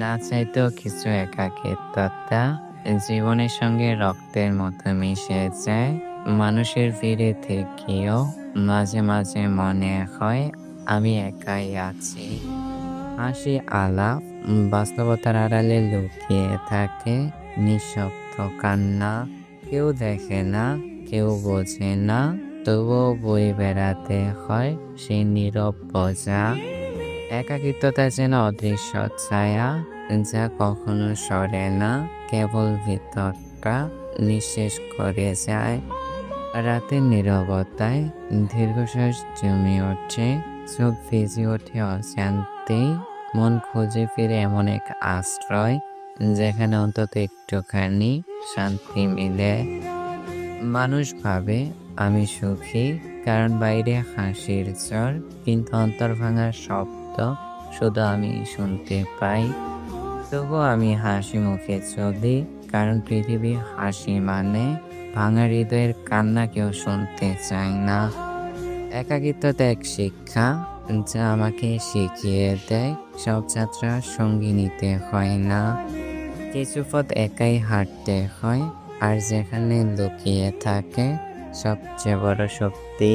না চাইতেও কিছু একাকিত্বতা জীবনের সঙ্গে রক্তের মতো মিশে যায়। মানুষের ভিড়ে থেকেও মাঝে মাঝে মনে হয় আমি একাই আছি। হাসি আলাপ বাস্তবতার আড়ালে লুকিয়ে থাকে। নিঃশব্দ কান্না কেউ দেখে না, কেউ বোঝে না, তবুও বই বেড়াতে হয় সেই নীরব বোঝা। একাকিত্বতা যেন অদৃশ্য, ছায়া যা কখনো সরে না, কেবল ভিতরটা নিঃশেষ করে যায়। রাতের নীরবতায় দীর্ঘশ্বাস জমে ওঠে, চোখ ভিজে ওঠে অশান্তি, মন খুঁজে ফিরে এমন এক আশ্রয় যেখানে অন্তত একটুখানি শান্তি মিলে। মানুষ ভাবে, আমি সুখী, কারণ বাইরে হাসির চর কিন্তু অন্তর ভাঙার শুধু আমি শুনতে পাই। তবু আমি হাসি মুখে চলি, কারণ পৃথিবী হাসি মানে ভাঙা হৃদয়ের কান্না কেউ শুনতে চায় না। একাকিত্বতা এক শিক্ষা যা আমাকে শিখিয়ে দেয়, সব যাত্রা সঙ্গী নিতে হয় না। কিছু পথ একাই হাঁটতে হয়, আর যেখানে লুকিয়ে থাকে, সবচেয়ে বড় শক্তি।